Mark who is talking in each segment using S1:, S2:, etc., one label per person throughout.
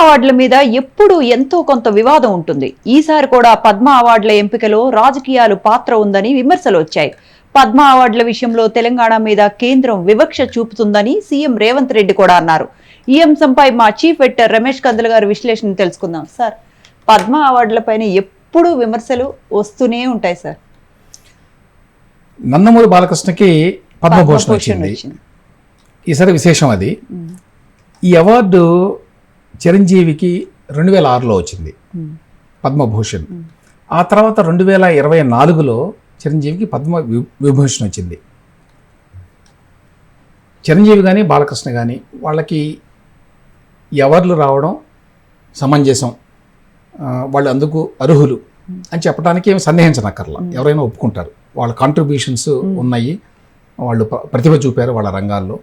S1: అవార్డుల మీద ఎప్పుడూ ఎంతో కొంత వివాదం ఉంటుంది. ఈసారి కూడా పద్మ అవార్డుల ఎంపికలో రాజకీయాలు పాత్ర ఉందని విమర్శలు వచ్చాయి. పద్మ అవార్డుల విషయంలో తెలంగాణ మీద కేంద్రం వివక్ష చూపుతుందని సీఎం రేవంత్ రెడ్డి కూడా అన్నారు. ఈ అంశంపై మా చీఫ్ ఎడిటర్ రమేష్ కందుల గారి విశ్లేషణ తెలుసుకుందాం. సార్ పద్మ అవార్డులపైన ఎప్పుడూ విమర్శలు వస్తూనే ఉంటాయి సార్.
S2: నందమూరి బాలకృష్ణకి పద్మభూషణ్
S1: పద్మభూషణ్
S2: వచ్చింది. ఈసారి విశేషం అది. ఈ అవార్డు చిరంజీవికి రెండు వేల ఆరులో వచ్చింది. పద్మభూషణ్ ఆ తర్వాత రెండు వేల ఇరవై నాలుగులో చిరంజీవికి పద్మ విభూషణ్ వచ్చింది. చిరంజీవి కానీ బాలకృష్ణ కానీ వాళ్ళకి ఈ అవార్డులు రావడం సమంజసం. వాళ్ళు అందుకు అర్హులు అని చెప్పడానికి ఏమి సందేహించనక్కర్లా. ఎవరైనా ఒప్పుకుంటారు. వాళ్ళ కాంట్రిబ్యూషన్స్ ఉన్నాయి. వాళ్ళు ప్ర- ప్రతిభ చూపారు వాళ్ళ రంగాల్లో.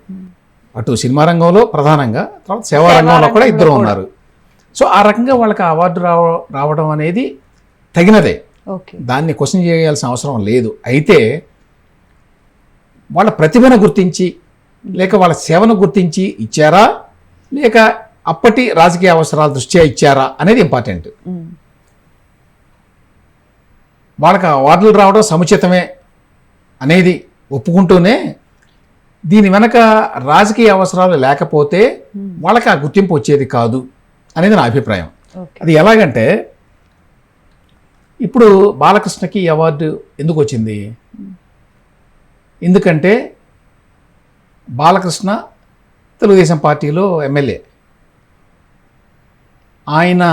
S2: అటు సినిమా రంగంలో ప్రధానంగా తర్వాత సేవా రంగంలో కూడా ఇద్దరు ఉన్నారు. సో ఆ రకంగా వాళ్ళకి ఆ అవార్డు రావ రావడం అనేది తగినదే.
S1: ఓకే.
S2: దాన్ని క్వశ్చన్ చేయాల్సిన అవసరం లేదు. అయితే వాళ్ళ ప్రతిభను గుర్తించి లేక వాళ్ళ సేవను గుర్తించి ఇచ్చారా? లేక అప్పటి రాజకీయ అవసరాల దృష్ట్యా ఇచ్చారా? అనేది ఇంపార్టెంట్. వాళ్ళకి అవార్డులు రావడం సముచితమే అనేది ఒప్పుకుంటూనే దీని వెనక రాజకీయ అవసరాలు లేకపోతే వాళ్ళకి ఆ గుర్తింపు వచ్చేది కాదు అనేది నా అభిప్రాయం. అది ఎలాగంటే ఇప్పుడు బాలకృష్ణకి అవార్డు ఎందుకు వచ్చింది? ఎందుకంటే బాలకృష్ణ తెలుగుదేశం పార్టీలో ఎమ్మెల్యే. ఆయన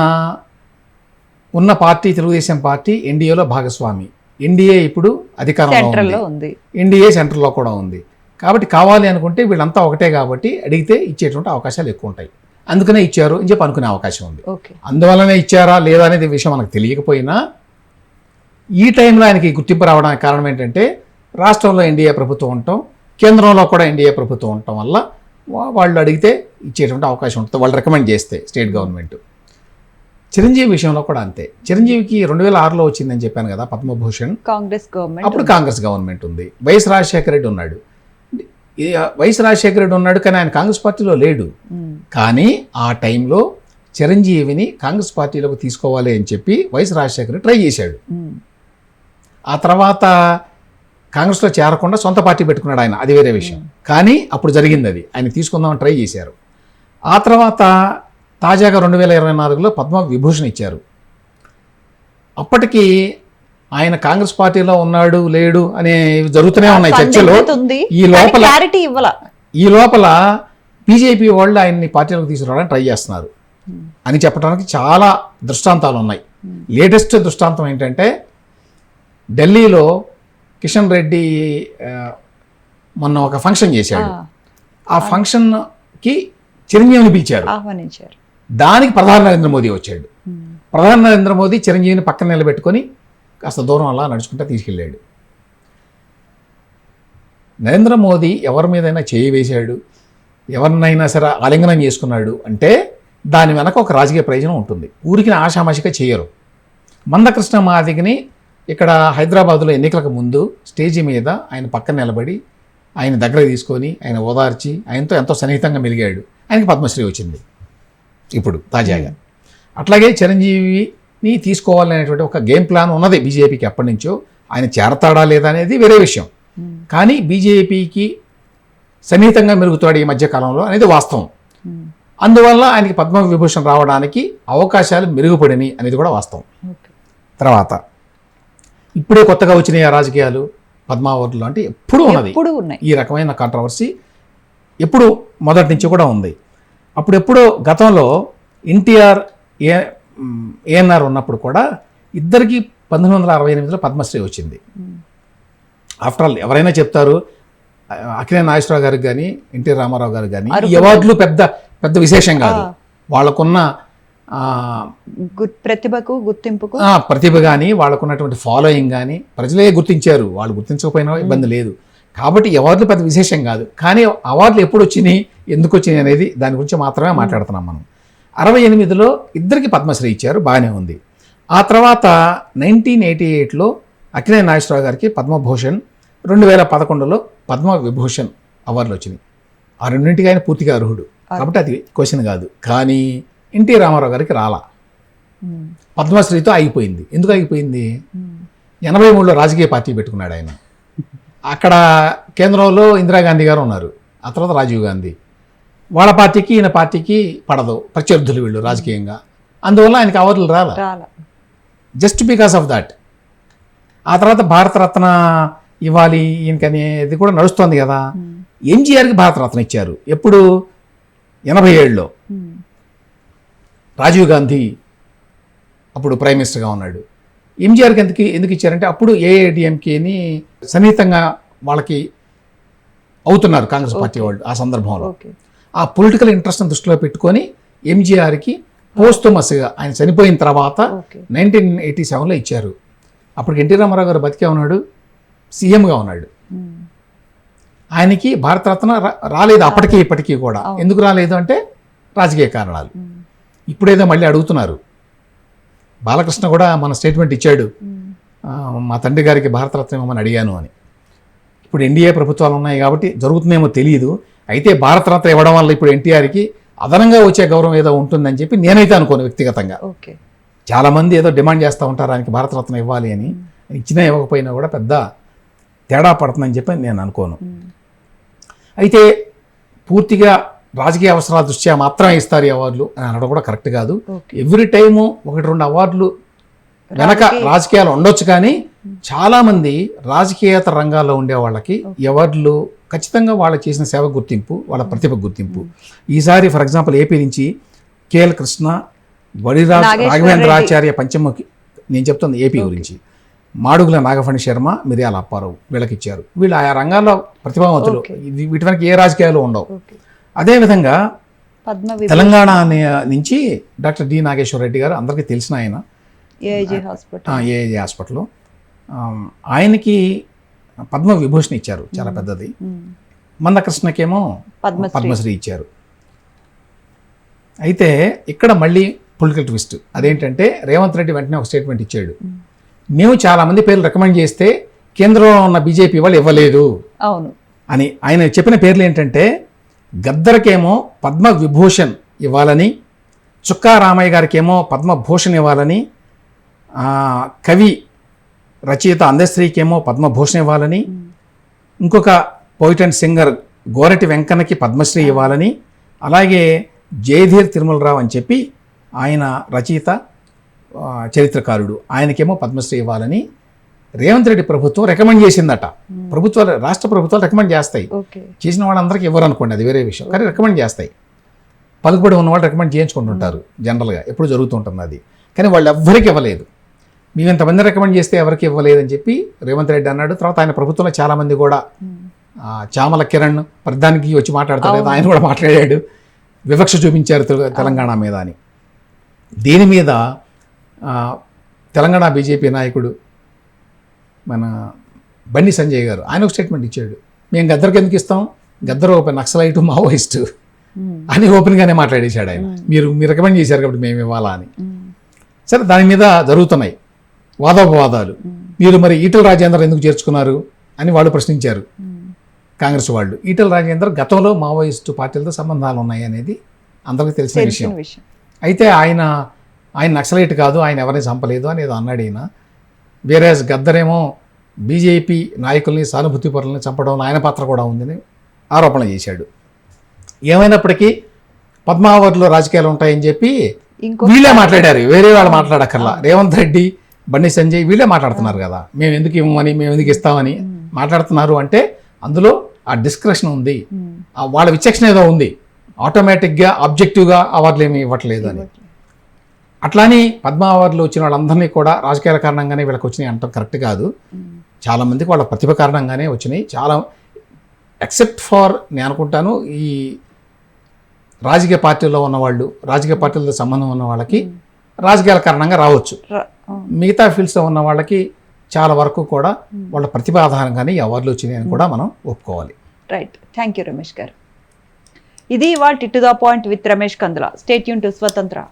S2: ఉన్న పార్టీ తెలుగుదేశం పార్టీ ఎన్డీఏలో భాగస్వామి. ఎన్డీఏ ఇప్పుడు అధికారంలో ఉంది. ఎన్డీఏ సెంటర్లో కూడా ఉంది. కాబట్టి కావాలి అనుకుంటే వీళ్ళంతా ఒకటే కాబట్టి అడిగితే ఇచ్చేటువంటి అవకాశాలు ఎక్కువ ఉంటాయి. అందుకనే ఇచ్చారు అని చెప్పి అనుకునే అవకాశం ఉంది.
S1: ఓకే.
S2: అందువల్లనే ఇచ్చారా లేదా అనేది విషయం మనకు తెలియకపోయినా ఈ టైంలో ఆయనకి గుర్తింపు రావడానికి కారణం ఏంటంటే రాష్ట్రంలో ఎన్డీఏ ప్రభుత్వం ఉండటం కేంద్రంలో కూడా ఎన్డీఏ ప్రభుత్వం ఉండటం వల్ల వాళ్ళు అడిగితే ఇచ్చేటువంటి అవకాశం ఉంటుంది. వాళ్ళు రికమెండ్ చేస్తే స్టేట్ గవర్నమెంట్. చిరంజీవి విషయంలో కూడా అంతే. చిరంజీవికి రెండు వేల ఆరులో వచ్చిందని చెప్పాను కదా పద్మభూషణ్.
S1: కాంగ్రెస్ గవర్నమెంట్
S2: అప్పుడు కాంగ్రెస్ గవర్నమెంట్ ఉంది. వైఎస్ రాజశేఖర రెడ్డి ఉన్నాడు. ఈ వైఎస్ రాజశేఖర రెడ్డి ఉన్నాడు కానీ ఆయన కాంగ్రెస్ పార్టీలో లేడు. కానీ ఆ టైంలో చిరంజీవిని కాంగ్రెస్ పార్టీలోకి తీసుకోవాలి అని చెప్పి వైఎస్ రాజశేఖర రెడ్డి ట్రై చేశాడు. ఆ తర్వాత కాంగ్రెస్లో చేరకుండా సొంత పార్టీ పెట్టుకున్నాడు ఆయన. అది వేరే విషయం. కానీ అప్పుడు జరిగింది అది. ఆయన తీసుకుందామని ట్రై చేశారు. ఆ తర్వాత తాజాగా రెండు వేల ఇరవై నాలుగులో పద్మ విభూషణ్ ఇచ్చారు. అప్పటికి ఆయన కాంగ్రెస్ పార్టీలో ఉన్నాడు లేడు అనే జరుగుతూనే ఉన్నాయి చర్చలు. ఈ లోపల ఈ లోపల బీజేపీ వాళ్ళు ఆయన్ని పార్టీలోకి తీసుకురావడానికి ట్రై చేస్తున్నారు. అని చెప్పడానికి చాలా దృష్టాంతాలు ఉన్నాయి. లేటెస్ట్ దృష్టాంతం ఏంటంటే ఢిల్లీలో కిషన్ రెడ్డి మొన్న ఒక ఫంక్షన్ చేశాడు. ఆ. ఫంక్షన్కి చిరంజీవిని పిలిచారు.
S1: ఆహ్వానించారు.
S2: దానికి ప్రధాని నరేంద్ర మోదీ వచ్చాడు.
S1: ఉమ్.
S2: ప్రధాని నరేంద్ర మోదీ చిరంజీవిని పక్కన నిలబెట్టుకొని కాస్త దూరం అలా నడుచుకుంటూ తీసుకెళ్ళాడు. నరేంద్ర మోదీ ఎవరి మీదైనా చేయి వేశాడు ఎవరినైనా సరే ఆలింగనం చేసుకున్నాడు అంటే దాని వెనక ఒక రాజకీయ ప్రయోజనం ఉంటుంది. ఊరికి ఆషామాషిగా చేయరు. మందకృష్ణ మాదిగని ఇక్కడ హైదరాబాదులో ఎన్నికలకు ముందు స్టేజి మీద ఆయన పక్కన నిలబడి ఆయన దగ్గర తీసుకొని ఆయన ఓదార్చి ఆయనతో ఎంతో సన్నిహితంగా మెలిగాడు. ఆయనకి పద్మశ్రీ వచ్చింది. ఇప్పుడు తాజాగా. అట్లాగే చిరంజీవిని తీసుకోవాలనేటువంటి ఒక గేమ్ ప్లాన్ ఉన్నది బీజేపీకి ఎప్పటి నుంచో. ఆయన చేరతాడా లేదా అనేది వేరే విషయం. కానీ బీజేపీకి సన్నిహితంగా మెరుగుతాడు ఈ మధ్య కాలంలో అనేది వాస్తవం. అందువల్ల ఆయనకి పద్మ విభూషణ్ రావడానికి అవకాశాలు మెరుగుపడినాయి అనేది కూడా వాస్తవం. తర్వాత ఇప్పుడే కొత్తగా వచ్చినాయి ఆ రాజకీయాలు పద్మావతులు అంటే ఎప్పుడూ ఉన్నది. ఈ రకమైన కాంట్రవర్సీ ఎప్పుడు మొదటి నుంచి కూడా ఉంది. అప్పుడు ఎప్పుడో గతంలో ఎన్టీఆర్ ఏ ఏఎన్ఆర్ ఉన్నప్పుడు కూడా ఇద్దరికి పంతొమ్మిది వందల అరవై ఎనిమిదిలో పద్మశ్రీ వచ్చింది. ఆఫ్టర్ ఆల్ ఎవరైనా చెప్తారు అక్కినే నాగేశ్వరరావు గారికి కానీ ఎన్టీ రామారావు గారికి కానీ. అవార్డులు పెద్ద పెద్ద విశేషం కాదు. వాళ్ళకున్న
S1: ప్రతిభకు గుర్తింపుకు
S2: ప్రతిభ కానీ వాళ్ళకున్నటువంటి ఫాలోయింగ్ కానీ ప్రజలే గుర్తించారు వాళ్ళు గుర్తించకపోయినా ఇబ్బంది లేదు కాబట్టి అవార్డులు పెద్ద విశేషం కాదు కానీ అవార్డులు ఎప్పుడు వచ్చినాయి ఎందుకు వచ్చినాయి అనేది దాని గురించి మాత్రమే మాట్లాడుతున్నాం మనం అరవై ఎనిమిదిలో ఇద్దరికి పద్మశ్రీ ఇచ్చారు బాగానే ఉంది. ఆ తర్వాత నైన్టీన్ ఎయిటీ ఎయిట్లో అక్కినే నాగేశ్వరరావు గారికి పద్మభూషణ్ రెండు వేల పదకొండులో పద్మ విభూషణ్ అవార్డులు వచ్చినాయి. ఆ రెండింటికి ఆయన పూర్తిగా అర్హుడు. కాబట్టి అది క్వశ్చన్ కాదు. కానీ ఎన్టీ రామారావు గారికి రాలా. పద్మశ్రీతో ఆగిపోయింది. ఎందుకు ఆగిపోయింది? ఎనభై మూడులో రాజకీయ పార్టీ పెట్టుకున్నాడు ఆయన. అక్కడ కేంద్రంలో ఇందిరాగాంధీ గారు ఉన్నారు. ఆ తర్వాత రాజీవ్ గాంధీ. వాళ్ళ పార్టీకి ఈయన పార్టీకి పడదు. ప్రత్యర్థులు వీళ్ళు రాజకీయంగా. అందువల్ల ఆయనకి అవార్డులు రాల? జస్ట్ బికాస్ ఆఫ్ దాట్ ఆ తర్వాత భారతరత్న ఇవ్వాలి ఈయనకనేది కూడా నడుస్తోంది కదా.
S1: ఉమ్,
S2: ఎంజీఆర్కి భారతరత్న ఇచ్చారు. ఎప్పుడు? ఎనభై ఏడులో.
S1: ఉమ్,
S2: రాజీవ్ గాంధీ అప్పుడు ప్రైమ్ మినిస్టర్గా ఉన్నాడు. ఎంజీఆర్కి ఎందుకు ఎందుకు ఇచ్చారంటే అప్పుడు ఏఐడిఎంకేని సన్నిహితంగా వాళ్ళకి అవుతున్నారు కాంగ్రెస్ పార్టీ వాళ్ళు ఆ సందర్భంలో. ఆ పొలిటికల్ ఇంట్రెస్ట్ని దృష్టిలో పెట్టుకొని ఎంజీఆర్కి పోస్టుమస్గా ఆయన చనిపోయిన తర్వాత నైన్టీన్ ఎయిటీ సెవెన్లో ఇచ్చారు. అప్పటికి ఎన్టీ రామారావు గారు బతికే ఉన్నాడు సీఎంగా ఉన్నాడు. ఆయనకి భారతరత్న రాలేదు అప్పటికి ఇప్పటికీ కూడా. ఎందుకు రాలేదు అంటే రాజకీయ కారణాలు. ఇప్పుడేదో మళ్ళీ అడుగుతున్నారు. బాలకృష్ణ కూడా మన స్టేట్మెంట్ ఇచ్చాడు. మా తండ్రి గారికి భారతరత్న ఇవ్వమని అడిగాను అని. ఇప్పుడు ఎన్డీఏ ప్రభుత్వాలు ఉన్నాయి కాబట్టి జరుగుతుందేమో తెలియదు అయితే భారతరత్న ఇవ్వడం వల్ల ఇప్పుడు ఎన్టీఆర్కి అదనంగా వచ్చే గౌరవం ఏదో ఉంటుందని చెప్పి నేనైతే అనుకోను వ్యక్తిగతంగా.
S1: ఓకే.
S2: చాలామంది ఏదో డిమాండ్ చేస్తూ ఉంటారు ఆయనకి భారతరత్న ఇవ్వాలి అని. ఇచ్చినా ఇవ్వకపోయినా కూడా పెద్ద తేడా పడుతుందని చెప్పి నేను అనుకోను. అయితే పూర్తిగా రాజకీయ అవసరాల దృష్ట్యా మాత్రమే ఇస్తారు ఈ అవార్డులు అని అనడం కూడా కరెక్ట్ కాదు. ఎవ్రీ టైము ఒకటి రెండు అవార్డులు వెనక
S1: రాజకీయ-
S2: రాజకీయాలు ఉండొచ్చు కానీ చాలా మంది రాజకీయేతర రంగాల్లో ఉండే వాళ్ళకి అవార్డులు ఖచ్చితంగా వాళ్ళు చేసిన సేవ గుర్తింపు వాళ్ళ ప్రతిభ గుర్తింపు. ఈసారి ఫర్ ఎగ్జాంపుల్ ఏపీ నుంచి కేఎల్ కృష్ణ
S1: నాగేశ్వర
S2: రాఘవేంద్రాచార్య పంచముఖి నేను చెప్తుంది ఏపీ గురించి. మాడుగుల నాగఫణి శర్మ మిర్యాల అప్పారావు వీళ్ళకి ఇచ్చారు వీళ్ళు ఆయా రంగాల్లో ప్రతిభావంతులు. వీటి వెనక ఏ రాజకీయాలు ఉండవు. అదేవిధంగా తెలంగాణ నుంచి డాక్టర్ డి నాగేశ్వర రెడ్డి గారు అందరికీ తెలిసిన ఆయన.
S1: AIG hospital.
S2: ఏఏజీ హాస్పిటల్ ఆయనకి పద్మ విభూషణ్ ఇచ్చారు చాలా పెద్దది. మందకృష్ణకేమో
S1: పద్మశ్రీ.
S2: ఇచ్చారు. అయితే ఇక్కడ మళ్ళీ పొలిటికల్ ట్విస్ట్. అదేంటంటే రేవంత్ రెడ్డి వెంటనే ఒక స్టేట్మెంట్ ఇచ్చాడు. మేము. చాలా మంది పేర్లు రికమెండ్ చేస్తే కేంద్రంలో ఉన్న బీజేపీ వాళ్ళు ఇవ్వలేదు.
S1: అవును.
S2: అని ఆయన చెప్పిన పేర్లు ఏంటంటే గద్దరకేమో పద్మ విభూషణ్ ఇవ్వాలని చుక్కా రామయ్య గారికేమో పద్మభూషణ్ ఇవ్వాలని కవి రచయిత అందశ్రీకేమో పద్మభూషణ్ ఇవ్వాలని ఇంకొక పోయిట్ అండ్ సింగర్ గోరటి వెంకన్నకి పద్మశ్రీ ఇవ్వాలని అలాగే జయధీర్ తిరుమలరావు అని చెప్పి ఆయన రచయిత చరిత్రకారుడు. ఆయనకేమో పద్మశ్రీ ఇవ్వాలని రేవంత్ రెడ్డి ప్రభుత్వం రికమెండ్ చేసిందట. ప్రభుత్వాలు రాష్ట్ర ప్రభుత్వాలు రికమెండ్ చేస్తాయి. చేసిన వాళ్ళందరికీ ఇవ్వరు అనుకోండి అది వేరే విషయం. కానీ రికమెండ్ చేస్తాయి. పలుకుబడి ఉన్న వాళ్ళు రికమెండ్ చేయించుకుంటుంటారు జనరల్గా ఎప్పుడు జరుగుతుంటుంది అది కానీ వాళ్ళు ఎవ్వరికి ఇవ్వలేదు. మేము ఇంతమంది రికమెండ్ చేస్తే ఎవరికి ఇవ్వలేదని చెప్పి రేవంత్ రెడ్డి అన్నాడు. తర్వాత ఆయన ప్రభుత్వంలో చాలామంది కూడా చామల కిరణ్ ప్రధానికి వచ్చి మాట్లాడతాడు కదా ఆయన కూడా మాట్లాడాడు. వివక్ష చూపించారు తెలు- తెలంగాణ మీద అని. దీని మీద తెలంగాణ బీజేపీ నాయకుడు మన బండి సంజయ్ గారు ఆయన ఒక స్టేట్మెంట్ ఇచ్చాడు. మేము గద్దరికి ఎందుకు ఇస్తాం? గద్దరు ఒక నక్సలైటు మావోయిస్టు అని ఓపెన్గానే మాట్లాడేశాడు ఆయన. మీరు మీరు రికమెండ్ చేశారు కాబట్టి మేము ఇవ్వాలా అని.
S1: ఉమ్,
S2: సరే దాని మీద జరుగుతున్నాయి. వాదోపవాదాలు. మీరు మరి ఈటల రాజేందర్ ఎందుకు చేర్చుకున్నారు అని వాళ్ళు ప్రశ్నించారు. కాంగ్రెస్ వాళ్ళు. ఈటల రాజేందర్ గతంలో మావోయిస్టు పార్టీలతో సంబంధాలు ఉన్నాయి అనేది అందరికీ తెలిసిన విషయం. అయితే ఆయన ఆయన నక్సలైట్ కాదు ఆయన ఎవరిని చంపలేదు అని ఏదో అన్నాడు ఈయన. వేరే గద్దరేమో బీజేపీ నాయకుల్ని సానుభూతి పరులని చంపడంలో ఆయన పాత్ర కూడా ఉందని ఆరోపణ చేశాడు. ఏమైనప్పటికీ పద్మ అవార్డులో రాజకీయాలు ఉంటాయని చెప్పి వీళ్ళే మాట్లాడారు. వేరే వాళ్ళు మాట్లాడక్కర్లా. రేవంత్ రెడ్డి బండి సంజయ్ వీళ్ళే మాట్లాడుతున్నారు కదా. మేము ఎందుకు ఇవ్వమని మేము ఎందుకు ఇస్తామని మాట్లాడుతున్నారు అంటే అందులో ఆ డిస్క్రిప్షన్ ఉంది. వాళ్ళ విచక్షణ ఏదో ఉంది. ఆటోమేటిక్గా ఆబ్జెక్టివ్గా అవార్డులు ఏమి ఇవ్వట్లేదు అని. అట్లాని పద్మ అవార్డులు వచ్చిన వాళ్ళందరినీ కూడా రాజకీయాల కారణంగానే వీళ్ళకి వచ్చినాయి అంటాం కరెక్ట్ కాదు.
S1: ఉమ్,
S2: చాలా మందికి వాళ్ళ ప్రతిభ కారణంగానే వచ్చినాయి. చాలా ఎక్సెప్ట్ ఫార్ నేను అనుకుంటాను ఈ రాజకీయ పార్టీలో ఉన్నవాళ్ళు రాజకీయ పార్టీలతో సంబంధం ఉన్న వాళ్ళకి రాజకీయాల కారణంగా రావచ్చు. మిగతా ఫీల్డ్స్లో ఉన్న వాళ్ళకి చాలా వరకు కూడా వాళ్ళ ప్రతిభ ఆధారంగానే ఈ అవార్డులు వచ్చినాయి అని కూడా మనం ఒప్పుకోవాలి.
S1: రైట్ థ్యాంక్ యూ రమేష్ గారు. ఇది ఇవాళ to the point with Ramesh Kandula. State యూన్ టు స్వతంత్ర.